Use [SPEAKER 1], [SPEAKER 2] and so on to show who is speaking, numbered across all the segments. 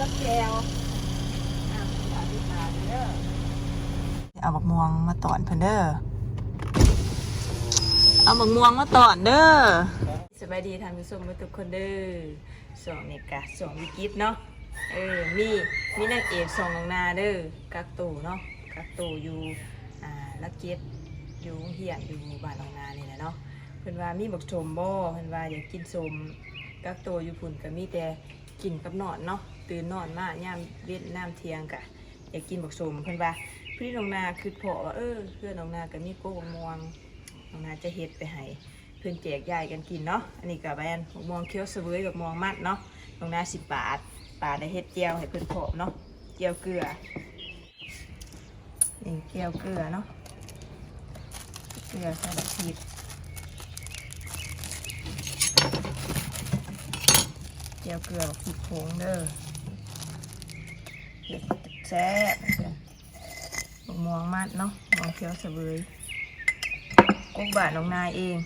[SPEAKER 1] กับแจวอะอธิษฐานเด้อ
[SPEAKER 2] เอาบักม่วงมาตอนเพิ่นเด้อ เอาบักม่วงมาตอนเด้อ สบายดีทานผู้ชมทุกคนเด้อสองนี่กะสองวิกิตเนาะ เออ มี มีนางเอกสองนางนาเด้อ กักตูเนาะ กักตูอยู่ อ่าละเกียดอยู่โรงเฮียนอยู่บ้านนางนานี่แหละเนาะ เพิ่นว่ามีบักชมบ่เพิ่นว่าอยากกินสมกักตูอยู่พุ่นก็มีแต่กินกับนอนเนาะ ตื่นนอนมายามเวียนน้ำเทียงกะอยากกินบักสมเพิ่อนว่าพี่น้องนาคือพอว่าเออเพื่อนน้องนาก็มีโก้บม่วงน้องนาจะเฮ็ดไปให้เพื่อนแจกยายกันกินเนาะอันนี้ก็แบนบกม่วงเคี้ยวเสวยบักม่วงมัดเนาะน้องนาสิบบาทปาได้เฮ็ดเจียวให้เพื่อนพอเนาะเจียวเกลือนี่เจียวเกลือเนาะเกลือใส่บักพริกเจียวเกลือบักพริกผงเด้อ เห็ดแซ่บม่วงมัดเนาะม่วงเขียวเสวยกุ๊กบาทน้องนายเอง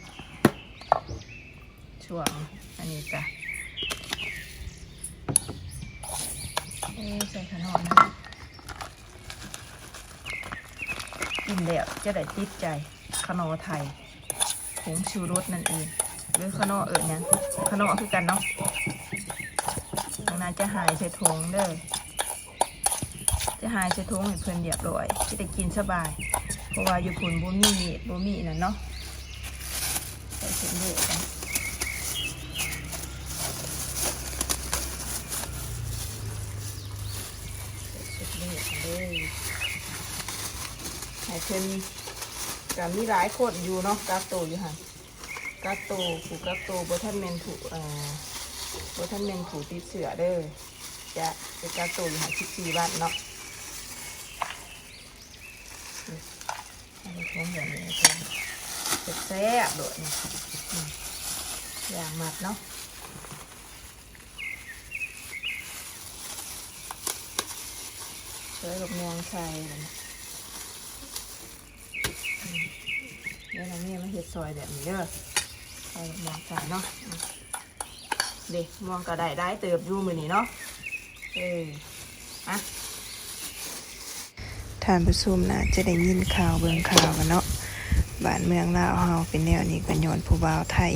[SPEAKER 2] ช่วงอันนี้จ้ะเอ๊ะใส่ขนมนะกินแล้วจะได้ติดใจขนมไทยผงชูรสนั่นเองหรือขนมเอิญยังขนมคือกันเนาะน้องนายจะหายใส่ถุงเด้อ จะหายจะท้องให้เพิ่นเรียบร้อยจะได้กินสบาย เพราะว่าอยู่พุ่นบ่มีมีดบ่มีนั่นเนาะใส่เส้นเลือดกันใส่เส้นเลือกันเลยให้เพิ่นก็มีหลายคนอยู่เนาะกักโตอยู่หั่นกักโตผูกกักโตวบ่ทันแม่นผูเอ่อบทันแม่นผูติดเสือเด้อจะจะกักโตอยู่หั่น14วันเนาะ อันนี้ผมอย่างนี้ผมแซ่บๆด้วยนี่อย่างหมัดเนาะสวยกับมวงใส่เลยนะอืมเดี๋ยวเราเนี่ยมาเห็ดซอยแบบนี้เด้อใส่กับมวงใส่เนาะเด็กมวงก็ได้ได้เติบยู่มือนี้เนาะเอออะ ท่านผู้ชมนะจะได้ยินข่าวเบิ่งข่าวกันเนาะบ้านเมืองลาวเฮาเป็นแนวนี้กันย้อนผู้บ่าวไทย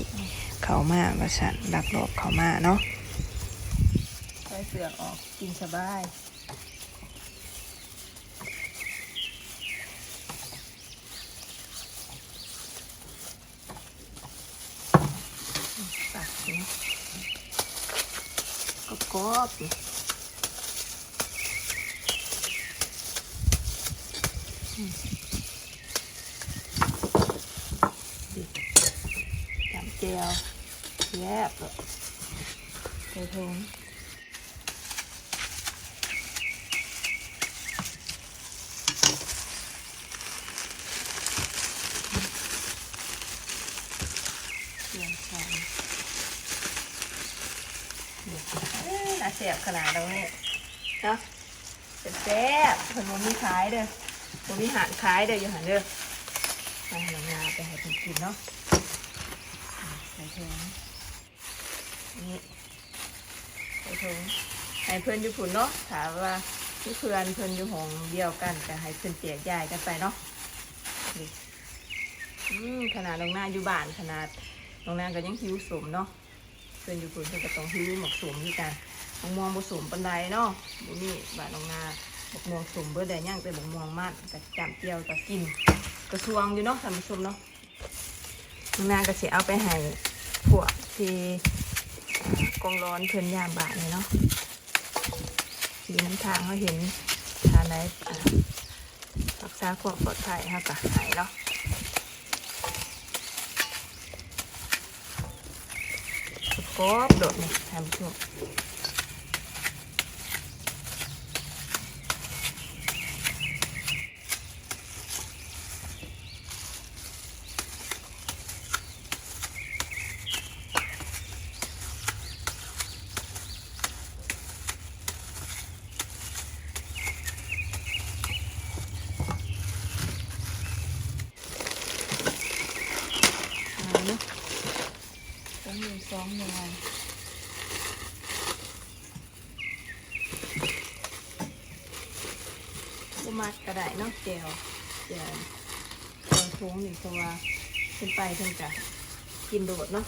[SPEAKER 2] เขามาว่าฉันลักลอบเขามาเนาะใส่เสือกออกกินสบายตักนี่ก็กรอบๆ จำเจียวแยบเลยใส่ถุงเตรียมใส่เดี๋ยวเอ้ยน่าเสียบขนาดตรงนี้เนาะแซ่บๆคนมันมีขายเด้อ มันมีหารขายเด้ออยู่หันเด้อไปหาหนาไปห้เพิ่นกินเนาะใส่ถุงนี่ใส่ถุงให้เพื่อนอยู่ผุนเนาะถามว่าที่เพื่อนเพื่อนอยู่ห้องเดียวกันก็ให้เพื่อนเจียกยายกันไปเนาะนี่อืมขนาดลงหน้าอยู่บ้านขนาดลงหน้าก็ยังหิวสมเนาะเพื่อนอยู่ผุนเพื่อนก็ต้องหิวหมกสมที่กันบกมองบสมปันไดเนาะบุนี่บ้านลงหน้า บกมองสมเบื่อใดย่างแต่บกมองมัดกับจำเจียวกับกินกระทรวงอยู่เนาะท่านผู้ชมเนาะนางก็สิเอาไปให้พวกที่กองร้อนเพิ่นยามบาทเนาะทีน้ำทางเขาเห็นทานไหนอ่ารักษาความปลอดภัยเขาก็ใหายเนาะกรอบโดดนี่ทำช่วงอันนี้ต้องมีสองหน่วย มักก็ได้เนาะ แจวแจวแจวทงนี่เพราะว่าขึ้นไปเพิ่นจะกินโดดเนาะ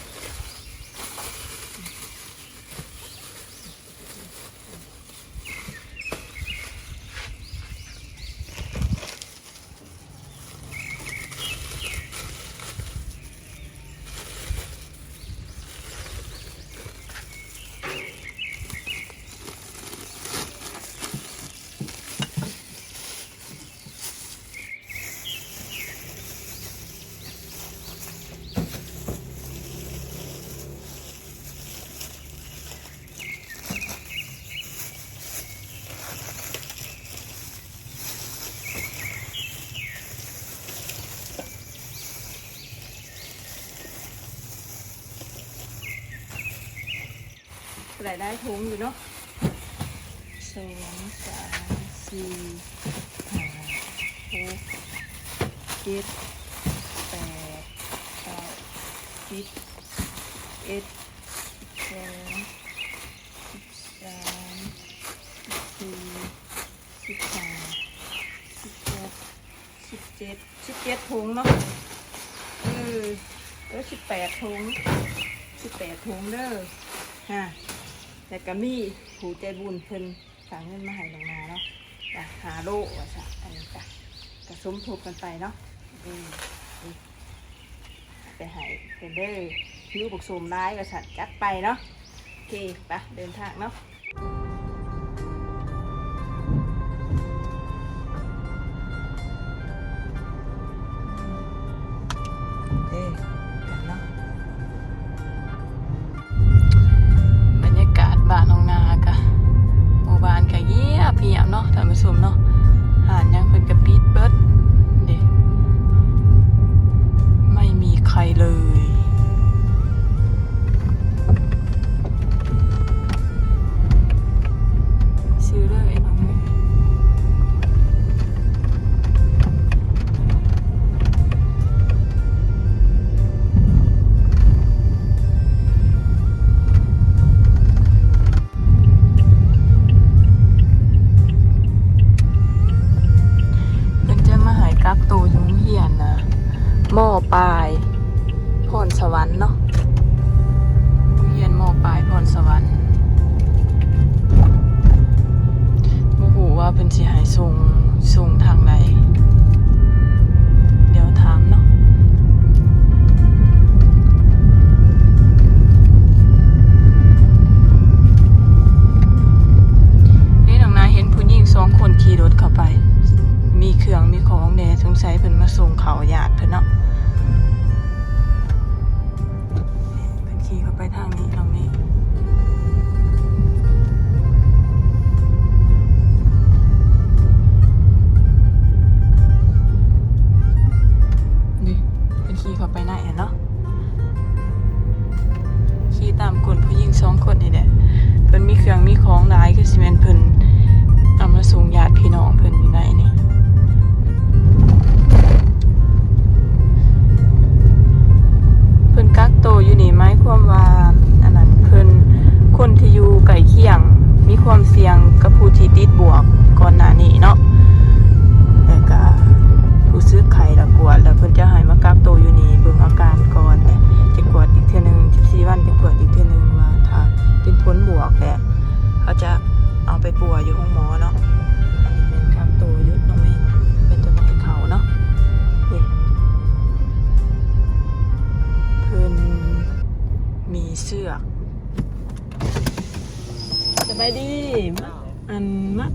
[SPEAKER 2] หลายได้ทุงอยู่เนาะสองสามสี่ห้าหกเจ็ดแปดเก้าสิบเอ็ดสองสามสี่สิบห้าสิบหกสิบเจ็ดสิบเจ็ดถุงเนาะเออเออสิบแปดถุงสิบแปดถุงเด้อฮะ แต่ก็มีผู้ใจบุญเพิ่นฝากเงินมาให้ลงมาเนาะจ้ะหาโลว่าซะอันนี้จ้ะก็สมทบกันไปเนาะอืมไปให้เดินเด้อคิวบกสมร้ายว่าซะจัดไปเนาะโอเคไปเดินทางเนาะ ส่งเขาญาติเพิ่นเนาะ ยงกับผู้ที่ติดบวกก่อนหน้านี้เนาะแล้วก็ผู้ซื้อไข่ละกวด แล้วเพิ่นจะให้มากักตัวอยู่นี่เบิ่งอาการก่อนแต่จะกวดอีกเทื่อนึง14วันจะกวดอีกเทื่อนึงว่าถ้าเป็นผลบวกแหละเขาจะเอาไปปัวอยู่ห้องหมอเนาะอันนี้เป็นกักตัวยู่ตรงนี้เป็นจะมาให้เขาเนาะนี่เพิ่นมีเสื้อก สบายดีมาอันมา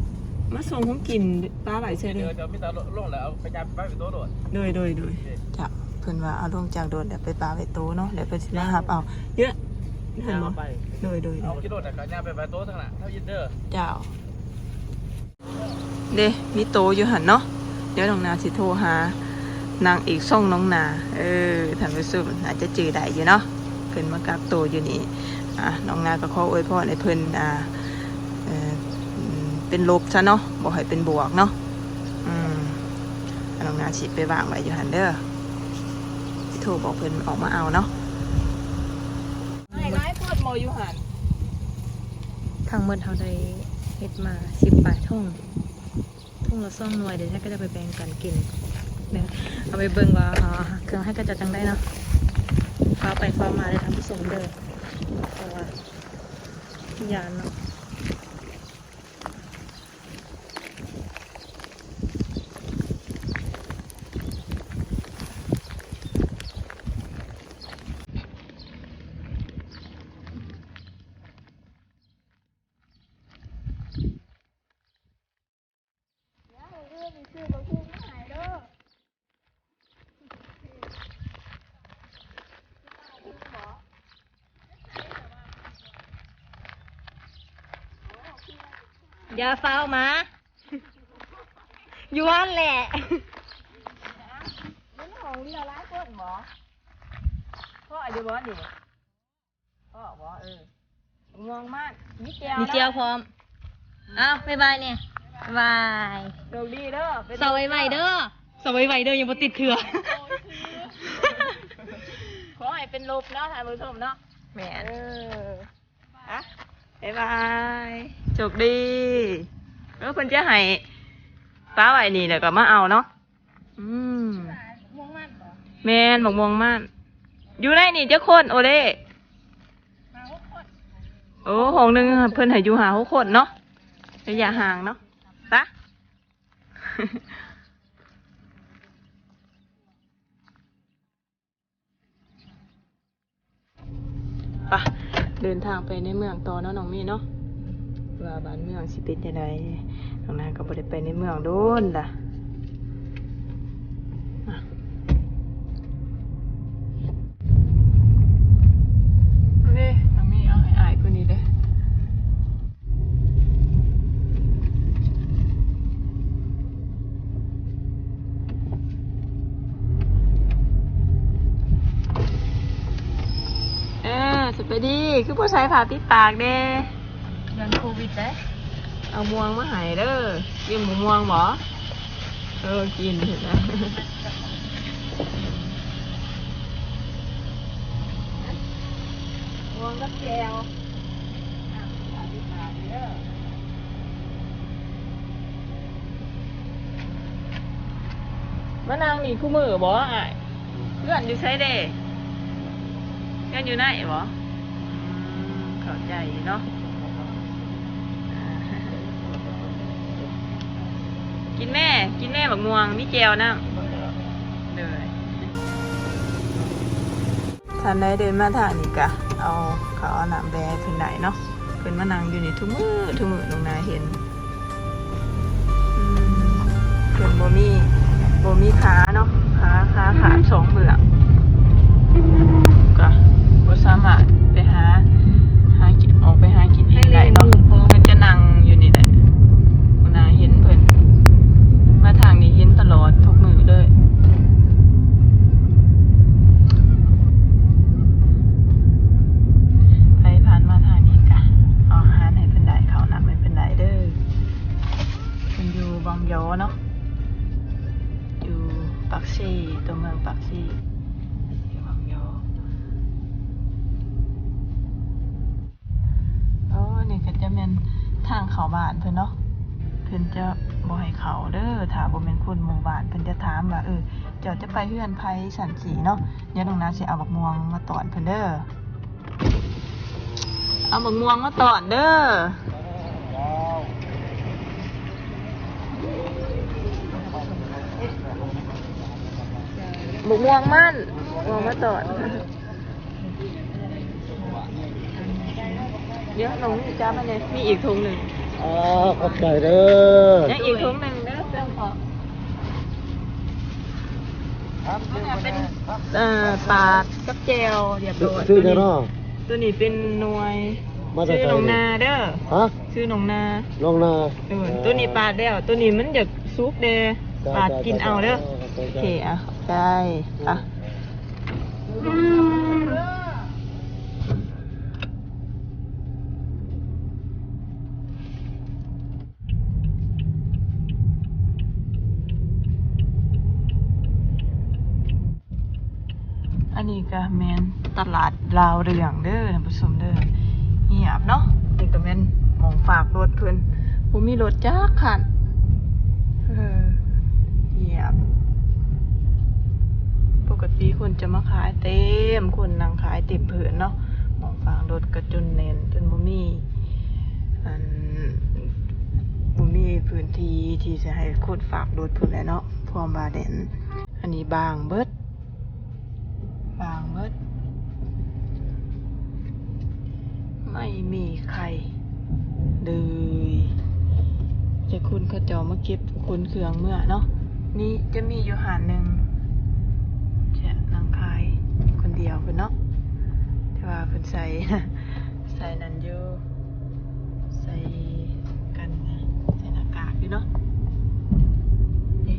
[SPEAKER 2] มาส่งของกินปลาไหลเฉยเล
[SPEAKER 3] เดี๋ยวยเดี๋ยวมีตาลงแล้วไปยามไปเป็นตัวโดด
[SPEAKER 2] โดยโดยโดยจ้ะเพิ่นว่าเอาลงจากโดดเดี๋ยวไปปลาไปโตเนาะเดี๋ยวเพิ่นสิมาหับเอาเยอะเห็น
[SPEAKER 3] ยาม
[SPEAKER 2] บ่
[SPEAKER 3] ไป
[SPEAKER 2] โดยโดยโด
[SPEAKER 3] เอา
[SPEAKER 2] ย
[SPEAKER 3] กิโลแต่ก็ยามไปไปโต๊ะทั้งนั้นเท่ายินเด้อ
[SPEAKER 2] เจ้าเด้มีโตอยู่หันเนาะเดี๋ยวน้องนาสิโทรหานางเอกช่องน้องนา เออท่านผู้ชมอาจจะจือได้อยู่เนาะเพิ่นมากักโตวอยู่นี่อะน้องนาก็ขออวยพรให้เพิ่นอ่าเอ่ออืม เป็นลบซะเนาะบ่ให้เป็นบวกเนาะอืมอะน้องนาสิไปวางไว้อยู่หันเด้อสิโทรบอกเพิ่นออกมาเอาเนาะไม่ร้ายโพดโมอยู่หัน
[SPEAKER 1] ทั้งหมดเขาได้เฮ็ดมาสิบปลายทุ่งทุ่ง
[SPEAKER 2] งละซ่องหน่วยเดี๋ยวฉันก็จะไปแบ่งกันกินเนี่ยเอาไปเบิ่งว่าอ่าเครื่องให้กระจัดจังได้เนาะฟ้าไปฟ้ามาเลยทำผู้ชมเด้อเพราะว่ายานเนาะ อย่าเฝ้ามาอยู่วันแหละ
[SPEAKER 1] มันของเรือร้ายคนหมอ
[SPEAKER 2] พ่ออายุบอสดิ
[SPEAKER 1] พ่อบอกเออง่วงมากมีแก้ว
[SPEAKER 2] มีเจียวพร้อมอ้าวบ๊ายบายเนี่ยบ๊ายบาย
[SPEAKER 1] โชคดีเด้อเป็น
[SPEAKER 2] สวัยใหม่เด้อสวัยใหม่เด้อยังบ่ติดเถื่อ
[SPEAKER 1] ขอให้เป็นลบเนาะท่านผู้ชมเนาะ
[SPEAKER 2] แหม่
[SPEAKER 1] เอออะ
[SPEAKER 2] บ๊ายบายโชคดีแล้วเพิ่นจะให้ป้าไว้นี่เดี๋ยวก็มาเอาเนาะอืม
[SPEAKER 1] ง่วงมากเหรอ
[SPEAKER 2] แมนบอกมวงม่านอยู่ในนี่เจ้าคนโอเล่โอ้ห้องหนึงเพิ่นให้อยู่หาหกคนเนาะระยะห่างเนาะปะปะ เดินทางไปในเมืองต่อเนาะน้องมีเนาะว่าบ้านเมืองสิเป็นยังไงน้องนางก็บ่ได้ไปในเมืองโดนล่ะอะนี่น้องมีเอาให้อายคนนี้เด้อเออสบายดี คือผู้ชายผ่าติดปากเด้
[SPEAKER 1] ยังโควิดเด้
[SPEAKER 2] เอาม่วงมาใหายเด้อกินหมูม่วงบ่เออกินเห็นไหม
[SPEAKER 1] ง่วงกับแก้วอะอธิษฐานเด้อ
[SPEAKER 2] มะนางนี่คู่มือบ่อะเพื่อนอยู่ใช้เด้เพื่อนอยู่ไหนบ่ อืมเข้าใจเนาะกินแม่ กินแม่บักม่วงมีแจวนั่งเลยท่านได้เดินมาทางนี้กะ เอาเขาเอาหนามแบขึ้นไหนเนาะขึ้นมานั่งอยู่นี่ทุกมือทุกมือลงนาเห็นเพิ่นบ่มีบ่มีขาเนาะขาขาขาดสองมือก็ จะไปเฮือนไผสันสีเนาะเดี๋ยวน้องนาสิเอาบักม่วงมาตอนเพิ่นเด้อเอาบักม่วงมาตอนเด้อบักม่วงมันม่วงมาตอนเดี๋ยวน้องนี่จ้ามาเนี่ยมีอีกถุงหนึ่ง
[SPEAKER 4] อ๋อขอบใจเด้อ
[SPEAKER 2] ยังอีกถุงหนึ่งเด้อเรื่องของ เป็นเอ่อปลากับเจลเรียบร้อย
[SPEAKER 4] ชื่อเจ้าเนาะ
[SPEAKER 2] ตัวนี้เป็นหน่วย
[SPEAKER 4] มาจาก
[SPEAKER 2] ชื่อ
[SPEAKER 4] ไส
[SPEAKER 2] หนองนาเด้อ
[SPEAKER 4] ฮะ
[SPEAKER 2] ชื่อหนองนา
[SPEAKER 4] น้องนา
[SPEAKER 2] เออตัวนี้ปลาแล้ว ตัวนี้มันอยากซุปเด้อปลากินเอาเด้อโอเคอะได้อะอันนี้ ก็แมนตลาดลาวเรืองเด้อท่านผู้ชมเด้อเงียบเนาะนี่ก็แมนมองฝากรถเพิ่นผมมีรถจักคันเออเหียบ ปกติคนจะมาขายเต็ม คนนั่งขายเต็มเผื่อนเนาะมองฟางรถกระจุนเน้นจนบ่มีอันบ่มีพื้นที่ที่จะให้คนฝากรถเพุ่นแหละเนาะพร้อมาเด่นอันนี้บางเบิด บางเบิดไม่มีใครเลยจะคุณเขาเจามาเก็บคุณเครื่องเมื่อเนาะนี่จะมีอยู่หานหนึ่งแช่นางคายคนเดียวเพิ่นเนาะแต่ว่าเพิ่นใส่ใส่นันอยู่ใส่กันไงใส่หน้ากากอยู่เนาะนี่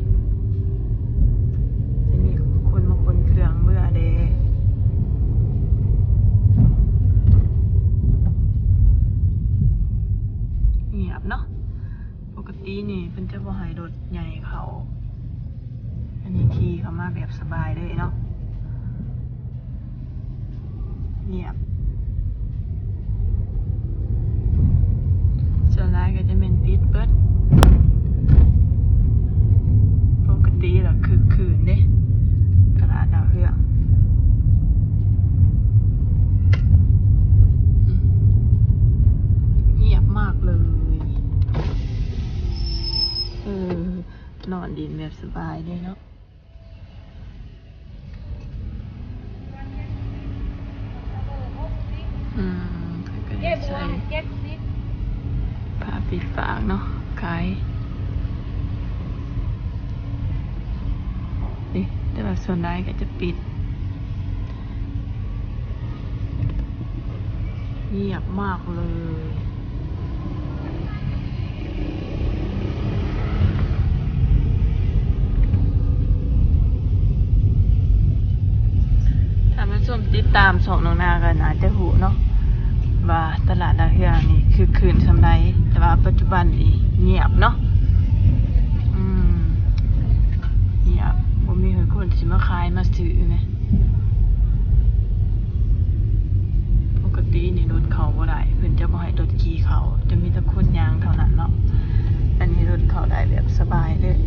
[SPEAKER 2] จะมีคนมาคนเครื่องเมื่อเดเงียบเนาะปกตินี่เพิ่นจะ บ่ให้รถใหญ่เขา อันนี้ทีเขามาแบบสบายเลยเนาะเงียบส่วนร้ายก็จะเป็นปิดเบิดปกติล่ะคือคืนเด้ตลาดดาวเรืองอืมเงียบมากเลย เออนอนดินแบบสบายเลยเนาะ อืมเพิ่นก็
[SPEAKER 1] เจ็
[SPEAKER 2] จะ
[SPEAKER 1] บหัว
[SPEAKER 2] ใส่
[SPEAKER 1] เจ็บซิป
[SPEAKER 2] ผ้าปิดปากเนาะขาย นี่ว่าส่วนใดก็จะปิด เงียบมากเลยถ้ามาชมติดตามสองน้องนากันอาจจะหูเนาะว่าตลาดดาวเรืองนี่คือคืนสำไรแต่ว่าปัจจุบันนี่เงียบเนาะอืมเงียบบ่ มีคนมาขายมาซื้อนะปกตินี่รถเขาบ่ได้เพิ่นจะบ่ให้รถขี่เขาจะมีแต่คนยางเท่านั้นเนาะอันนี้รถเขาได้แบบสบายเลย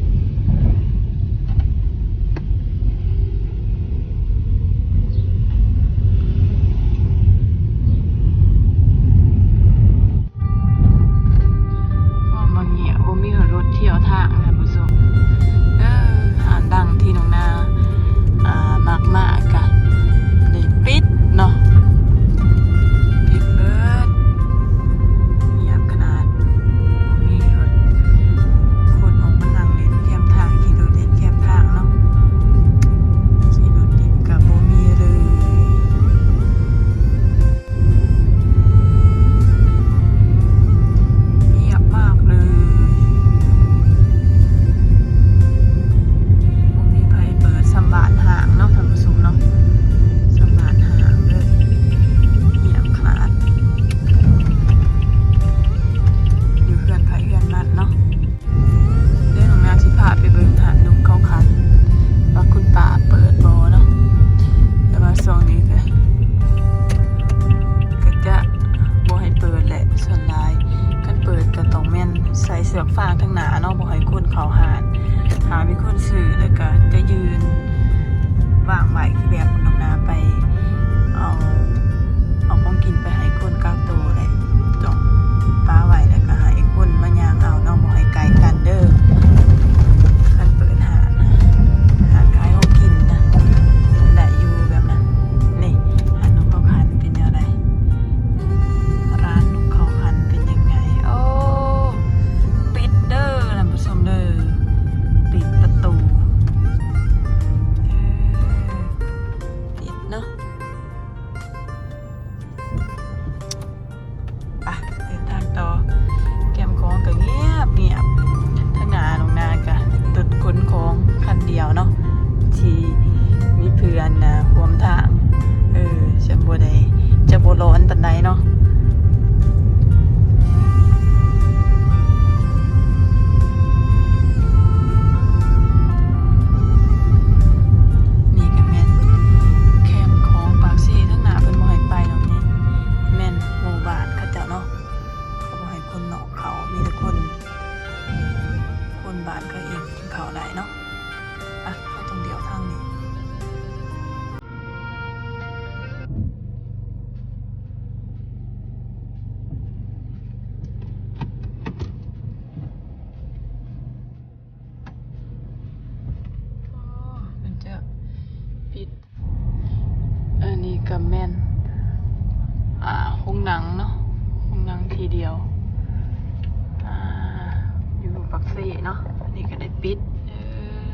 [SPEAKER 2] นาะอันนี้ก็ได้ปิดเอ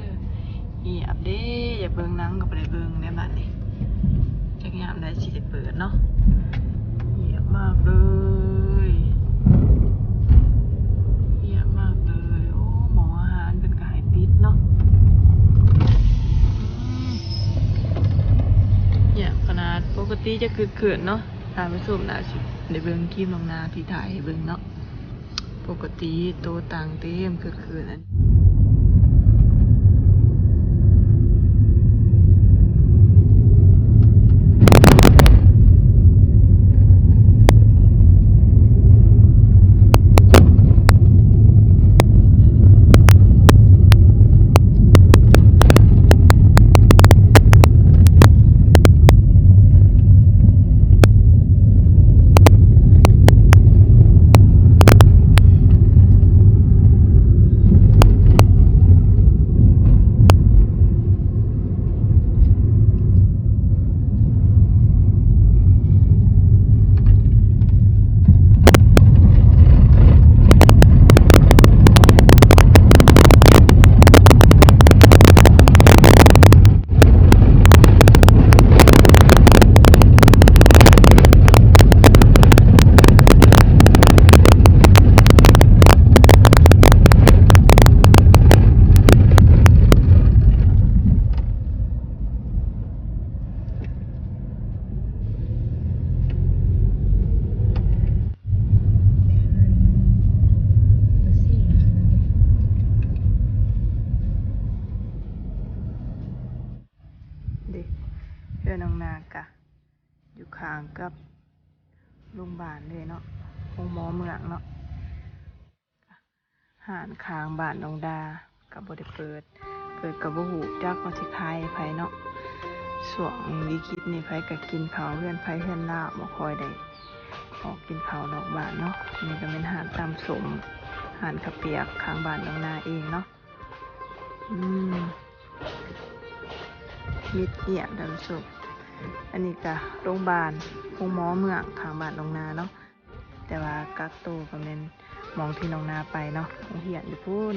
[SPEAKER 2] อเงียบเด้อย่าเบิ่งนังก็บ่ได้เบิ่งได้บัดนี้จักยามได้สิได้เปิดเนาะเงียบมากเลยเงียบมากเลยโอ้หมออาหารเป็นก็ให้ปิดเนาะเนี่ยขนาดปกติจะคือเขินเนาะทานไปสูบนาสิในเบิ้งคลิปลงนาที่ถ่ายให้เบิ้งเนาะ ปกติโตต่างเต็มคือคืนอันเด็กเพื่อนน้องนากะ อยู่ข้างกับโรงพยา บาลเลยเนาะโรงหมอเมืองเนาะหานคางบ้านน้องดากับบได้เปิด เปิดกับบ่หูจักว่าสิขายไผเนาะส่วงวิกฤตนี่ไผก็กินข้าเพื่อนไผเพื่อนลาบบ่ค่อยได้ออกกินข้านอกบ้านเนาะนี่ก็เป็นหานตามสมหานข้าเปียกข้างบ้านน้องนาเองเนาะอืมมิดเงียบท่านผู้ชม อันนี้ก็โรงพยาบาลโรงหมอเมืองข้างบ้านน้องนาเนาะแต่ว่ากักตัวก็เป็นมองที่นองนาไปเนาะโรงเรียนอยู่พุ่น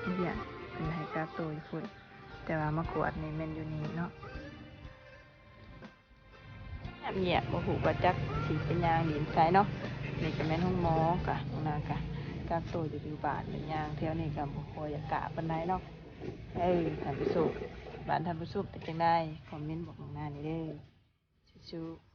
[SPEAKER 2] โรงเรียนเป็นให้กักตัวอยู่พุ่นแต่ว่ามากวดนี่แม่นอยู่นี่เนาะเงียบๆบ่ฮู้ว่จักสิเป็นยางดินไสเนาะนี่ก็แม่นห้องหมอกะนองนากะกักตัวอยู่ที่บ้านเป็นยางเที่ยวนี้ก็บ่ค่อยอยากกะปานใดเนาะเอ้ยท่านผู้ชม บ้านท่านผู้ชมเป็นจังไดคอมเมนต์บอกหน้องานี่เด้อชู้